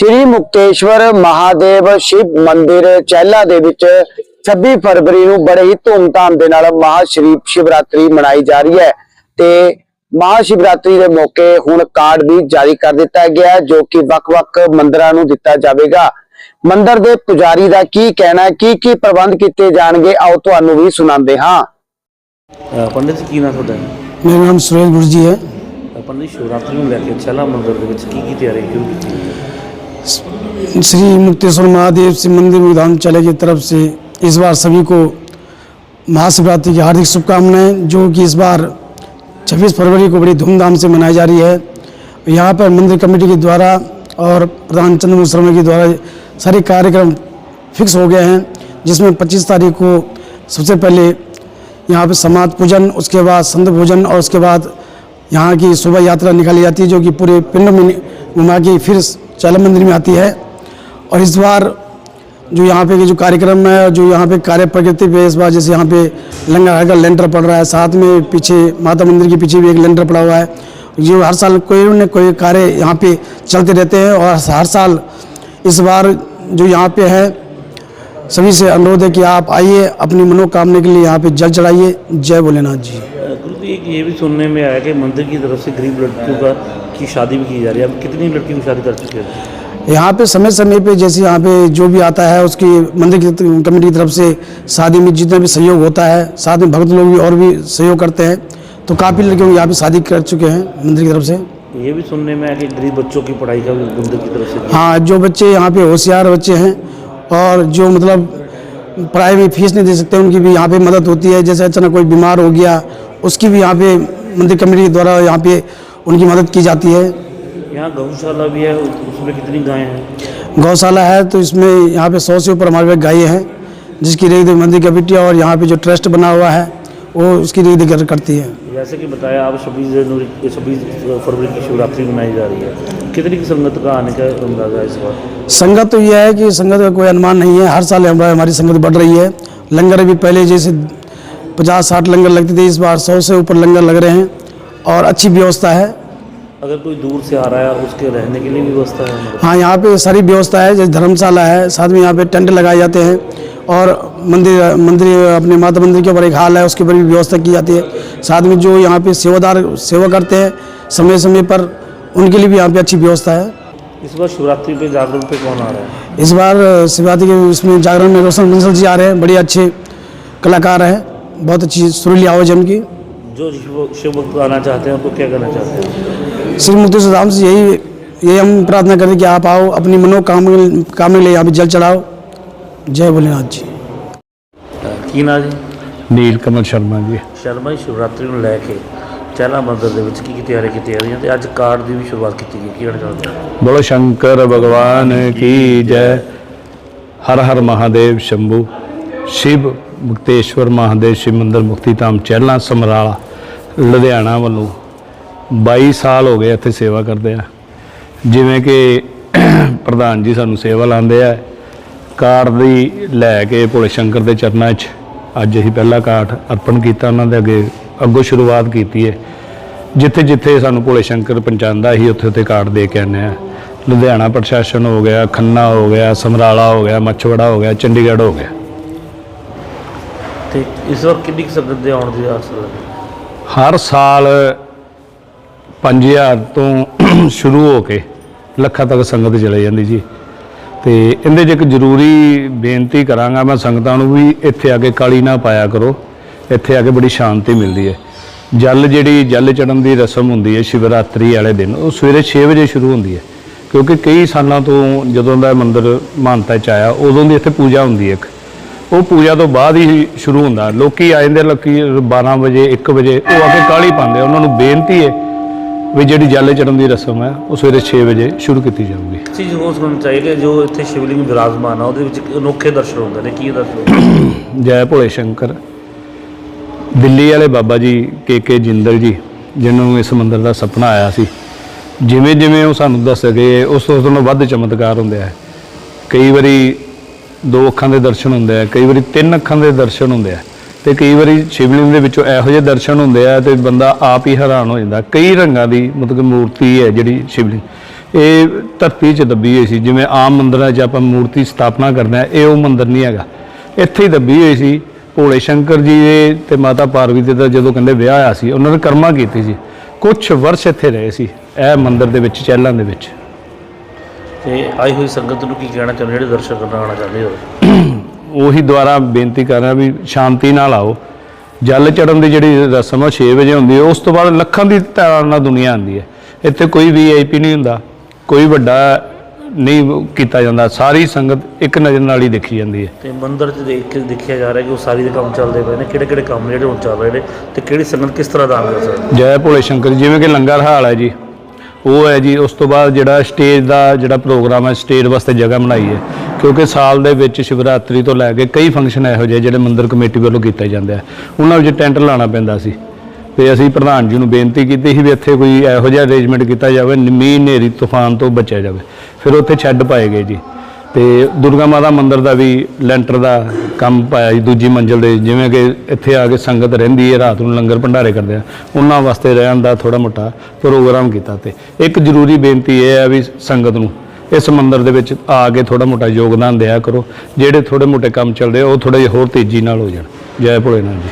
ਸ਼੍ਰੀ ਮੁਕਤੇਸ਼ਵਰ ਮਹਾਦੇਵ ਸ਼ਿਵ ਮੰਦਿਰ ਚਹਿਲਾ ਦੇ ਵਿੱਚ 26 ਫਰਵਰੀ ਨੂੰ ਬੜੇ ਹੀ ਧੂਮਧਾਮ ਦੇ ਨਾਲ ਮਹਾ ਸ਼੍ਰੀ ਸ਼ਿਵਰਾਤਰੀ ਮਨਾਈ ਜਾ ਰਹੀ ਹੈ ਤੇ ਮਹਾ ਸ਼ਿਵਰਾਤਰੀ ਦੇ ਮੌਕੇ ਹੁਣ ਕਾਰਡ ਵੀ ਜਾਰੀ ਕਰ ਦਿੱਤਾ ਗਿਆ ਜੋ ਕਿ ਵੱਖ-ਵੱਖ ਮੰਦਰਾਂ ਨੂੰ ਦਿੱਤਾ ਜਾਵੇਗਾ। ਮੰਦਰ ਦੇ ਪੁਜਾਰੀ ਦਾ ਕੀ ਕਹਿਣਾ ਕੀ ਕੀ ਪ੍ਰਬੰਧ ਕੀਤੇ ਜਾਣਗੇ ਆਓ ਤੁਹਾਨੂੰ ਵੀ ਸੁਣਾਉਂਦੇ ਹਾਂ। ਪੰਡਿਤ ਜੀ ਕੀ ਨਾਮ ਤੁਹਾਡਾ? ਮੇਰਾ ਨਾਮ ਸੁਰੇਸ਼ ਗੁਰਜੀ ਹੈ। ਪੰਡਿਤ ਸ਼ਿਵਰਾਤਰੀ ਨੂੰ ਲੈ ਕੇ ਚਹਿਲਾ ਮੰਦਿਰ ਦੇ ਵਿੱਚ ਕੀ ਕੀ ਤਿਆਰੀ ਸ਼ੁਰੂ ਕੀਤੀ? श्री मुक्तेश्वर महादेव शिव मंदिर विधान चले की तरफ़ से इस बार सभी को महाशिवरात्रि की हार्दिक शुभकामनाएँ, जो कि इस बार 26 फरवरी को बड़ी धूमधाम से मनाई जा रही है। यहाँ पर मंदिर कमेटी के द्वारा और प्रधान चंद्र शर्मा के द्वारा सारे कार्यक्रम फिक्स हो गए हैं, जिसमें 25 तारीख को सबसे पहले यहाँ पर समाज पूजन, उसके बाद संत भोजन और उसके बाद यहाँ की शोभा यात्रा निकाली जाती है, जो कि पूरे पिंड में घुमा के फिर चैला मंदिर में आती है। और इस बार जो यहाँ पे के जो कार्यक्रम है और जो यहाँ पे कार्य प्रकृति पे इस बार जैसे यहाँ पे लंगर का लेंटर पड़ रहा है। साथ में पीछे माता मंदिर के पीछे भी एक लेंटर पड़ा हुआ है। जो हर साल कोई न कोई कार्य यहाँ पे चलते रहते हैं और हर साल इस बार जो यहाँ पे है, सभी से अनुरोध है कि आप आइए, अपनी मनोकामना के लिए यहाँ पे जल चढ़ाइए। जय भोलेनाथ जी। जी ये भी सुनने में आया कि मंदिर की तरफ़ से गरीब लड़कियों का की शादी भी की जा रही है? अब कितनी लड़कियों की शादी कर चुके हैं? यहाँ पे समय समय पे जैसे यहाँ पे जो भी आता है उसकी मंदिर की कमेटी की तरफ़ से शादी में जितना भी सहयोग होता है साथ में भक्त लोग भी और भी सहयोग करते हैं तो काफ़ी लड़कियों की यहाँ पे शादी कर चुके हैं मंदिर की तरफ़ से। ये भी सुनने में आया कि गरीब बच्चों की पढ़ाई का मंदिर की तरफ़ से। हाँ जो बच्चे यहाँ पे होशियार बच्चे हैं और जो मतलब पढ़ाई में फ़ीस नहीं दे सकते उनकी भी यहाँ पे मदद होती है। जैसे अचानक कोई बीमार हो गया उसकी भी यहाँ पे मंदिर कमेटी द्वारा यहाँ पे उनकी मदद की जाती है। यहाँ गौशाला भी है उसमें कितनी गायें हैं? गौशाला है तो इसमें यहाँ पे सौ से ऊपर हमारे पास गायें हैं जिसकी रेख देख मंदिर कमेटी और यहाँ पे जो ट्रस्ट बना हुआ है वो उसकी रेख देख करती है। जैसे कि बताया आप छब्बीस जनवरी छब्बीस फरवरी की शिवरात्रि मनाई जा रही है। कितनी की संगत का आने का अंदाज़ा है इस बार? संगत तो यह है कि संगत का कोई अनुमान नहीं है। हर साल हमारा हमारी संगत बढ़ रही है। लंगर भी पहले जैसे पचास साठ लंगर लगते थे इस बार सौ से ऊपर लंगर लग रहे हैं। और अच्छी व्यवस्था है। अगर कोई दूर से आ रहा है उसके रहने के लिए व्यवस्था है हाँ यहाँ पे सारी व्यवस्था है जैसे धर्मशाला है साथ में यहाँ पे टेंट लगाए जाते हैं और मंदिर मंदिर अपने माता मंदिर के ऊपर एक हाल है उसके ऊपर भी व्यवस्था की जाती है। साथ में जो यहाँ पे सेवादार सेवा करते हैं समय समय पर उनके लिए भी यहाँ पे अच्छी व्यवस्था है। इस बार शिवरात्रि पे जागरण पे कौन आ रहा है? इस बार शिवरात्रि के इसमें जागरण में रोशन बंसल जी आ रहे हैं बड़े अच्छे कलाकार हैं बहुत अच्छी सुरीली आवाज़ है उनकी। जो शिव शिव भक्त आना चाहते हैं उनको क्या करना चाहते हैं श्री मुक्ति धाम से यही यही हम प्रार्थना करते हैं कि आप आओ अपनी मनोकामना कामना के लिए यहाँ पे जल चढ़ाओ जय भोलेनाथ जी ਕੀ ਨਾਂ ਜੀ ਨੀਲ ਕਮਲ ਸ਼ਰਮਾ ਜੀ ਸ਼ਰਮਾ ਜੀ ਸ਼ਿਵਰਾਤਰੀ ਨੂੰ ਲੈ ਕੇ ਚਹਿਲਾ ਮੰਦਿਰ ਦੇ ਵਿੱਚ ਕੀ ਕੀ ਤਿਆਰੀ ਕੀਤੀ ਜਾ ਰਹੀਆਂ ਤੇ ਅੱਜ ਕਾਰਡ ਦੀ ਵੀ ਸ਼ੁਰੂਆਤ ਕੀਤੀ ਗਈ ਕੀ ਕਹਿਣਾ ਚਾਹੁੰਦੇ ਹੋ ਬੋਲੋ ਸ਼ੰਕਰ ਭਗਵਾਨ ਕੀ ਜੈ ਹਰ ਹਰ ਮਹਾਦੇਵ ਸ਼ੰਭੂ ਸ਼ਿਵ ਮੁਕਤੇਸ਼ਵਰ ਮਹਾਦੇਵ ਸ਼ਿਵ ਮੰਦਰ ਮੁਕਤੀ ਧਾਮ ਚਹਿਲਾਂ ਸਮਰਾਲਾ ਲੁਧਿਆਣਾ ਵੱਲੋਂ 22 ਸਾਲ ਹੋ ਗਏ ਇੱਥੇ ਸੇਵਾ ਕਰਦੇ ਆ। ਜਿਵੇਂ ਕਿ ਪ੍ਰਧਾਨ ਜੀ ਸਾਨੂੰ ਸੇਵਾ ਲਾਉਂਦੇ ਆ। ਕਾਰ ਦੀ ਲੈ ਕੇ ਭੋਲੇ ਸ਼ੰਕਰ ਦੇ ਚਰਨਾਂ 'ਚ ਅੱਜ ਅਸੀਂ ਪਹਿਲਾ ਕਾਠ ਅਰਪਣ ਕੀਤਾ, ਉਹਨਾਂ ਦੇ ਅੱਗੇ ਅੱਗੋਂ ਸ਼ੁਰੂਆਤ ਕੀਤੀ ਹੈ ਜਿੱਥੇ ਜਿੱਥੇ ਸਾਨੂੰ ਭੋਲੇ ਸ਼ੰਕਰ ਪਹੁੰਚਾਉਂਦਾ ਸੀ ਉੱਥੇ ਉੱਥੇ ਕਾਰਡ ਦੇ ਕੇ ਆਉਂਦੇ ਆ। ਲੁਧਿਆਣਾ ਪ੍ਰਸ਼ਾਸਨ ਹੋ ਗਿਆ, ਖੰਨਾ ਹੋ ਗਿਆ, ਸਮਰਾਲਾ ਹੋ ਗਿਆ, ਮੱਛਵੜਾ ਹੋ ਗਿਆ, ਚੰਡੀਗੜ੍ਹ ਹੋ ਗਿਆ। ਤੇ ਇਸ ਵਾਰ ਕਿੰਨੀ ਕੁ ਸੰਗਤ ਦੇ ਆਉਣ ਦੀ ਆਸ ਹੈ? ਹਰ ਸਾਲ 5000 ਤੋਂ ਸ਼ੁਰੂ ਹੋ ਕੇ ਲੱਖਾਂ ਤੱਕ ਸੰਗਤ ਚਲੇ ਜਾਂਦੀ ਜੀ। ਤੇ ਇਹਦੇ 'ਚ ਇੱਕ ਜ਼ਰੂਰੀ ਬੇਨਤੀ ਕਰਾਂਗਾ ਮੈਂ ਸੰਗਤਾਂ ਨੂੰ ਵੀ ਇੱਥੇ ਆ ਕੇ ਕਾਲੀ ਨਾ ਪਾਇਆ ਕਰੋ। ਇੱਥੇ ਆ ਕੇ ਬੜੀ ਸ਼ਾਂਤੀ ਮਿਲਦੀ ਹੈ। ਜਲ ਜਿਹੜੀ ਜਲ ਚੜਨ ਦੀ ਰਸਮ ਹੁੰਦੀ ਹੈ ਸ਼ਿਵਰਾਤਰੀ ਵਾਲੇ ਦਿਨ, ਉਹ ਸਵੇਰੇ 6 ਵਜੇ ਸ਼ੁਰੂ ਹੁੰਦੀ ਹੈ। ਕਿਉਂਕਿ ਕਈ ਸਾਲਾਂ ਤੋਂ ਜਦੋਂ ਦਾ ਇਹ ਮੰਦਿਰ ਮਾਨਤਾ ਚ ਆਇਆ, ਉਦੋਂ ਦੀ ਇੱਥੇ ਪੂਜਾ ਹੁੰਦੀ ਹੈ ਇੱਕ। ਉਹ ਪੂਜਾ ਤੋਂ ਬਾਅਦ ਹੀ ਸ਼ੁਰੂ ਹੁੰਦਾ। ਲੋਕੀ ਆ ਜਾਂਦੇ ਲੋਕੀ 12 ਵਜੇ 1 ਵਜੇ ਉਹ ਆ ਕੇ ਕਾਲੀ ਪਾਉਂਦੇ। ਉਹਨਾਂ ਨੂੰ ਬੇਨਤੀ ਹੈ ਵੀ ਜਿਹੜੀ ਜਲ ਚੜਨ ਦੀ ਰਸਮ ਹੈ ਉਹ ਸਵੇਰੇ 6 ਵਜੇ ਸ਼ੁਰੂ ਕੀਤੀ ਜਾਊਗੀ। ਚੀਜ਼ ਹੋਰ ਸੁਣਨਾ ਚਾਹੀਏ ਜੋ ਇੱਥੇ ਸ਼ਿਵਲਿੰਗ ਵਿਰਾਜਮਾਨ ਆ ਉਹਦੇ ਵਿੱਚ ਅਨੋਖੇ ਦਰਸ਼ਨ ਹੁੰਦੇ ਨੇ। ਕੀ ਦਰਸ਼ਨ ਜੈ ਭੋਲੇ ਸ਼ੰਕਰ। ਦਿੱਲੀ ਵਾਲੇ ਬਾਬਾ ਜੀ ਕੇ ਕੇ ਜਿੰਦਲ ਜੀ ਜਿਨ੍ਹਾਂ ਨੂੰ ਇਸ ਮੰਦਿਰ ਦਾ ਸੁਪਨਾ ਆਇਆ ਸੀ ਜਿਵੇਂ ਜਿਵੇਂ ਉਹ ਸਾਨੂੰ ਦੱਸ ਗਏ ਉਸ ਤੋਂ ਉਸ ਤੋਂ ਵੱਧ ਚਮਤਕਾਰ ਹੁੰਦੇ ਆ। ਕਈ ਵਾਰੀ ਦੋ ਅੱਖਾਂ ਦੇ ਦਰਸ਼ਨ ਹੁੰਦੇ ਆ, ਕਈ ਵਾਰੀ ਤਿੰਨ ਅੱਖਾਂ ਦੇ ਦਰਸ਼ਨ ਹੁੰਦੇ ਆ ਤੇ ਕਈ ਵਾਰੀ ਸ਼ਿਵਲਿੰਗ ਦੇ ਵਿੱਚੋਂ ਇਹੋ ਜਿਹੇ ਦਰਸ਼ਨ ਹੁੰਦੇ ਆ ਤੇ ਬੰਦਾ ਆਪ ਹੀ ਹੈਰਾਨ ਹੋ ਜਾਂਦਾ। ਕਈ ਰੰਗਾਂ ਦੀ ਮਤਲਬ ਕਿ ਮੂਰਤੀ ਹੈ ਜਿਹੜੀ ਸ਼ਿਵਲਿੰਗ। ਇਹ ਧਰਤੀ 'ਚ ਦੱਬੀ ਹੋਈ ਸੀ, ਜਿਵੇਂ ਆਮ ਮੰਦਰਾਂ 'ਚ ਆਪਾਂ ਮੂਰਤੀ ਸਥਾਪਨਾ ਕਰਦੇ ਆ, ਇਹ ਉਹ ਮੰਦਰ ਨਹੀਂ ਹੈਗਾ। ਇੱਥੇ ਹੀ ਦੱਬੀ ਹੋਈ ਸੀ, ਭੋਲੇ ਸ਼ੰਕਰ ਜੀ ਦੇ ਤੇ ਮਾਤਾ ਪਾਰਵਤੀ ਦਾ ਜਦੋਂ ਕਹਿੰਦੇ ਵਿਆਹ ਆਇਆ ਸੀ, ਉਹਨਾਂ ਨੇ ਕਰਮਾ ਕੀਤੀ ਸੀ। ਕੁਝ ਵਰਸ਼ ਇੱਥੇ ਰਹੇ ਸੀ, ਇਹ ਮੰਦਰ ਦੇ ਵਿੱਚ, ਚਹਿਲਾਂ ਦੇ ਵਿੱਚ। ਤੇ ਆਈ ਹੋਈ ਸੰਗਤ ਨੂੰ ਕੀ ਕਹਿਣਾ ਚਾਹੁੰਦੇ ਜਿਹੜੇ ਦਰਸ਼ਨ ਕਰਨ ਆਉਣਾ ਚਾਹੁੰਦੇ ਹੋ? ਉਹੀ ਦੁਆਰਾ ਬੇਨਤੀ ਕਰ ਰਿਹਾ ਵੀ ਸ਼ਾਂਤੀ ਨਾਲ ਆਓ। ਜਲ ਚੜਨ ਦੀ ਜਿਹੜੀ ਰਸਮ ਆ 6 ਵਜੇ ਹੁੰਦੀ ਹੈ ਉਸ ਤੋਂ ਬਾਅਦ ਲੱਖਾਂ ਦੀ ਤਾਦਾਦ ਨਾਲ ਦੁਨੀਆ ਆਉਂਦੀ ਹੈ। ਇੱਥੇ ਕੋਈ ਵੀਆਈਪੀ ਨਹੀਂ ਹੁੰਦਾ ਕੋਈ ਵੱਡਾ ਨਹੀਂ ਕੀਤਾ ਜਾਂਦਾ। ਸਾਰੀ ਸੰਗਤ ਇੱਕ ਨਜ਼ਰ ਨਾਲ ਹੀ ਦੇਖੀ ਜਾਂਦੀ ਹੈ। ਤੇ ਮੰਦਿਰ 'ਚ ਦੇਖ ਕੇ ਦੇਖਿਆ ਜਾ ਰਿਹਾ ਕਿ ਉਹ ਸਾਰੀ ਦੇ ਕੰਮ ਚੱਲਦੇ ਪਏ ਨੇ। ਕਿਹੜੇ ਕਿਹੜੇ ਕੰਮ ਜਿਹੜੇ ਹੁਣ ਚੱਲ ਰਹੇ ਨੇ ਤੇ ਕਿਹੜੀ ਸੰਗਤ ਕਿਸ ਤਰ੍ਹਾਂ ਦਾਨ ਕਰ ਸਕਦੀ ਜੈ ਭੋਲੇ ਸ਼ੰਕਰ ਜਿਵੇਂ ਕਿ ਲੰਗਰ ਹਾਲ ਹੈ ਜੀ। ਉਹ ਹੈ ਜੀ, ਉਸ ਤੋਂ ਬਾਅਦ ਜਿਹੜਾ ਸਟੇਜ ਦਾ ਜਿਹੜਾ ਪ੍ਰੋਗਰਾਮ ਹੈ, ਸਟੇਜ ਵਾਸਤੇ ਜਗ੍ਹਾ ਬਣਾਈ ਹੈ। ਕਿਉਂਕਿ ਸਾਲ ਦੇ ਵਿੱਚ ਸ਼ਿਵਰਾਤਰੀ ਤੋਂ ਲੈ ਕੇ ਕਈ ਫੰਕਸ਼ਨ ਇਹੋ ਜਿਹੇ ਜਿਹੜੇ ਮੰਦਿਰ ਕਮੇਟੀ ਵੱਲੋਂ ਕੀਤੇ ਜਾਂਦੇ ਆ। ਉਹਨਾਂ ਵਿੱਚ ਟੈਂਟ ਲਾਉਣਾ ਪੈਂਦਾ ਸੀ। ਤੇ ਅਸੀਂ ਪ੍ਰਧਾਨ ਜੀ ਨੂੰ ਬੇਨਤੀ ਕੀਤੀ ਸੀ ਵੀ ਇੱਥੇ ਕੋਈ ਇਹੋ ਜਿਹਾ ਅਰੇਂਜਮੈਂਟ ਕੀਤਾ ਜਾਵੇ ਮੀਂਹ ਹਨੇਰੀ ਤੂਫਾਨ ਤੋਂ ਬਚਿਆ ਜਾਵੇ। ਫਿਰ ਉੱਥੇ ਛੱਡ ਪਾਏ ਗਏ ਜੀ। ਤੇ ਦੁਰਗਾ ਮਾਤਾ ਮੰਦਿਰ ਦਾ ਵੀ ਲੈਂਟਰ ਦਾ ਕੰਮ ਪਾਇਆ ਜੀ, ਦੂਜੀ ਮੰਜ਼ਲ ਦੇ, ਜਿਵੇਂ ਕਿ ਇੱਥੇ ਆ ਕੇ ਸੰਗਤ ਰਹਿੰਦੀ ਹੈ, ਰਾਤ ਨੂੰ ਲੰਗਰ ਭੰਡਾਰੇ ਕਰਦੇ ਆ, ਉਹਨਾਂ ਵਾਸਤੇ ਰਹਿਣ ਦਾ ਥੋੜਾ ਮੋਟਾ ਪ੍ਰੋਗਰਾਮ ਕੀਤਾ ਤੇ। ਇੱਕ ਜ਼ਰੂਰੀ ਬੇਨਤੀ ਇਹ ਹੈ ਵੀ ਸੰਗਤ ਨੂੰ ਇਸ ਮੰਦਰ ਦੇ ਵਿੱਚ ਆ ਕੇ ਥੋੜਾ ਮੋਟਾ ਯੋਗਦਾਨ ਦਿਆ ਕਰੋ, ਜਿਹੜੇ ਥੋੜੇ ਮੋਟੇ ਕੰਮ ਚੱਲਦੇ ਉਹ ਥੋੜੇ ਜਿਹਾ ਹੋਰ ਤੇਜ਼ੀ ਨਾਲ ਹੋ ਜਾਣ। ਜੈ ਭੋਲੇਨਾਥ ਜੀ।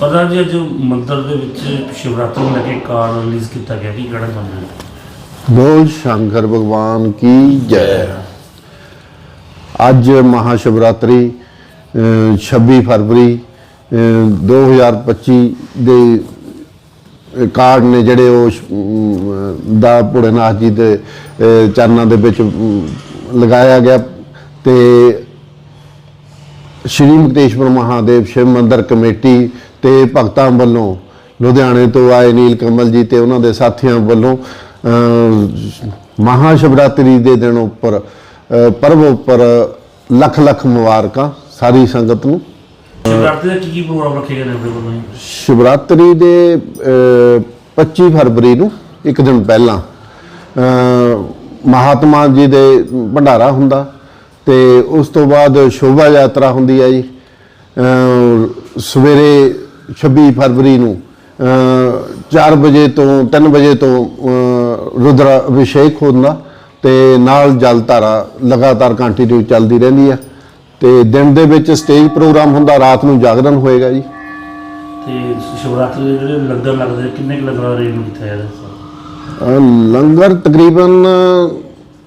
ਪਤਾ ਜੀ ਜੋ ਮੰਦਰ ਦੇ ਵਿੱਚ ਸ਼ਿਵਰਾਤਰੀ ਨੂੰ ਲੈ ਕੇ ਕਾਰ ਰਿਲੀਜ਼ ਕੀਤਾ ਗਿਆ, ਕੀ ਕਹਿਣਾ ਚਾਹੁੰਦੇ ਹੋ? ਬੋਲ ਸ਼ੰਕਰ ਭਗਵਾਨ ਕੀ ਜੈ। ਅੱਜ ਮਹਾ ਸ਼ਿਵਰਾਤਰੀ 26 ਫਰਵਰੀ 2025 ਦੇ ਕਾਰਡ ਨੇ ਜਿਹੜੇ ਉਹ ਦਾ ਭੋਲੇਨਾਥ ਜੀ ਦੇ ਚਰਨਾਂ ਦੇ ਵਿੱਚ ਲਗਾਇਆ ਗਿਆ ਤੇ ਸ਼੍ਰੀ ਮੁਕਤੇਸ਼ਵਰ ਮਹਾਦੇਵ ਸ਼ਿਵ ਮੰਦਰ ਕਮੇਟੀ ਤੇ ਭਗਤਾਂ ਵੱਲੋਂ ਲੁਧਿਆਣੇ ਤੋਂ ਆਏ ਨੀਲ ਕਮਲ ਜੀ ਤੇ ਉਹਨਾਂ ਦੇ ਸਾਥੀਆਂ ਵੱਲੋਂ ਅਹ, ਮਹਾਸ਼ਿਵਰਾਤਰੀ ਦੇ ਦਿਨ ਉੱਪਰ ਪਰਵ ਉੱਪਰ ਲੱਖ ਲੱਖ ਮੁਬਾਰਕਾਂ ਸਾਰੀ ਸੰਗਤ ਨੂੰ ਸ਼ਿਵਰਾਤਰੀ ਦਾ ਕੀ ਕੀ ਪ੍ਰੋਗਰਾਮ ਰੱਖੇ ਗਏ ਨੇ ਆਪਣੇ ਵੱਲੋਂ ਜੀ? ਸ਼ਿਵਰਾਤਰੀ ਦੇ ਅਹ, 25 ਫਰਵਰੀ ਨੂੰ ਇੱਕ ਦਿਨ ਪਹਿਲਾਂ ਅਹ, ਮਹਾਤਮਾ ਜੀ ਦੇ ਭੰਡਾਰਾ ਹੁੰਦਾ ਤੇ ਉਸ ਤੋਂ ਬਾਅਦ ਸ਼ੋਭਾ ਯਾਤਰਾ ਹੁੰਦੀ ਹੈ ਜੀ ਅਹ, ਸਵੇਰੇ 26 ਫਰਵਰੀ ਨੂੰ 4 ਵਜੇ ਤੋਂ 3 ਵਜੇ ਤੋਂ ਅਹ, ਰੁਦਰ ਅਭਿਸ਼ੇਕ ਹੁੰਦਾ ਤੇ ਨਾਲ ਜਲ ਧਾਰਾ ਲਗਾਤਾਰ ਕੰਟੀਨਿਊ ਚੱਲਦੀ ਰਹਿੰਦੀ ਹੈ ਤੇ ਦਿਨ ਦੇ ਵਿੱਚ ਸਟੇਜ ਪ੍ਰੋਗਰਾਮ ਹੁੰਦਾ ਰਾਤ ਨੂੰ ਜਾਗਰਣ ਹੋਏਗਾ ਜੀ। ਤੇ ਸ਼ਿਵਰਾਤਰੀ ਦੇ ਜਿਹੜੇ ਲੰਗਰ ਲੱਗਦੇ ਨੇ, ਕਿੰਨੇ ਕੁ ਲੰਗਰਾਂ ਦਾ ਅਰੇਂਜਮੈਂਟ ਕੀਤਾ ਜਾਂਦਾ ਹੈ ਅ, ਲੰਗਰ ਤਕਰੀਬਨ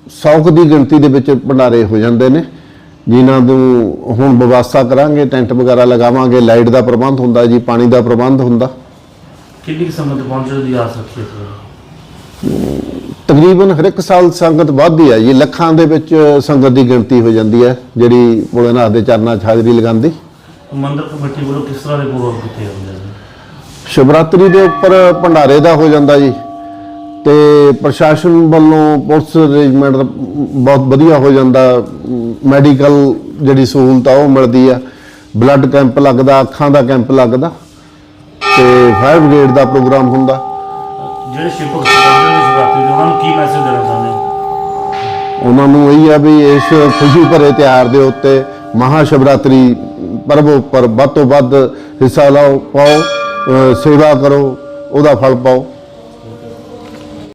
100 ਕੁ ਦੀ ਗਿਣਤੀ ਦੇ ਵਿੱਚ ਭੰਡਾਰੇ ਹੋ ਜਾਂਦੇ ਨੇ। ਜਿਨ੍ਹਾਂ ਨੂੰ ਹੁਣ ਵਿਵਸਥਾ ਕਰਾਂਗੇ ਟੈਂਟ ਵਗੈਰਾ ਲਗਾਵਾਂਗੇ ਲਾਈਟ ਦਾ ਪ੍ਰਬੰਧ ਹੁੰਦਾ ਜੀ ਪਾਣੀ ਦਾ ਪ੍ਰਬੰਧ ਹੁੰਦਾ। ਕਿੰਨੀ ਕੁ ਸੰਗਤ ਪਹੁੰਚਣ ਦੀ ਆਸ ਰੱਖੀ ਹੈ ਤਕਰੀਬਨ ਹਰ ਇੱਕ ਸਾਲ ਸੰਗਤ ਵੱਧਦੀ ਹੈ ਜੀ। ਲੱਖਾਂ ਦੇ ਵਿੱਚ ਸੰਗਤ ਦੀ ਗਿਣਤੀ ਹੋ ਜਾਂਦੀ ਹੈ ਜਿਹੜੀ ਭੋਲੇਨਾਥ ਦੇ ਚਰਨਾਂ 'ਚ ਹਾਜ਼ਰੀ ਲਗਾਉਂਦੀ। ਮੰਦਿਰ ਕਮੇਟੀ ਵੱਲੋਂ ਕਿਸ ਤਰ੍ਹਾਂ ਦੇ ਪ੍ਰੋਗਰਾਮ ਕੀਤੇ ਜਾਂਦੇ ਨੇ ਸ਼ਿਵਰਾਤਰੀ ਦੇ ਉੱਪਰ ਭੰਡਾਰੇ ਦਾ ਹੋ ਜਾਂਦਾ ਜੀ ਤੇ ਪ੍ਰਸ਼ਾਸਨ ਵੱਲੋਂ ਪੁਲਿਸ ਅਰੇਂਜਮੈਂਟ ਬਹੁਤ ਵਧੀਆ ਹੋ ਜਾਂਦਾ। ਮੈਡੀਕਲ ਜਿਹੜੀ ਸਹੂਲਤ ਆ ਉਹ ਮਿਲਦੀ ਆ। ਬਲੱਡ ਕੈਂਪ ਲੱਗਦਾ ਅੱਖਾਂ ਦਾ ਕੈਂਪ ਲੱਗਦਾ ਤੇ ਫਾਇਰ ਬ੍ਰਿਗੇਡ ਦਾ ਪ੍ਰੋਗਰਾਮ ਹੁੰਦਾ। ਜਿਹੜੇ ਸ਼ਿਵ ਭਗਤ ਪਹੁੰਚਦੇ ਨੇ ਸ਼ਿਵਰਾਤਰੀ ਦੇ ਉਹਨਾਂ ਨੂੰ ਕੀ ਮੈਸੇਜ ਦੇਣਾ ਚਾਹੁੰਦੇ ਹੋ? ਉਹਨਾਂ ਨੂੰ ਇਹੀ ਆ ਵੀ ਇਸ ਖੁਸ਼ੀ ਭਰੇ ਤਿਉਹਾਰ ਦੇ ਉੱਤੇ ਮਹਾ ਸ਼ਿਵਰਾਤਰੀ ਪਰਬ ਉੱਪਰ ਵੱਧ ਤੋਂ ਵੱਧ ਹਿੱਸਾ ਲਓ ਪਾਓ ਅ, ਸੇਵਾ ਕਰੋ ਉਹਦਾ ਫਲ ਪਾਓ।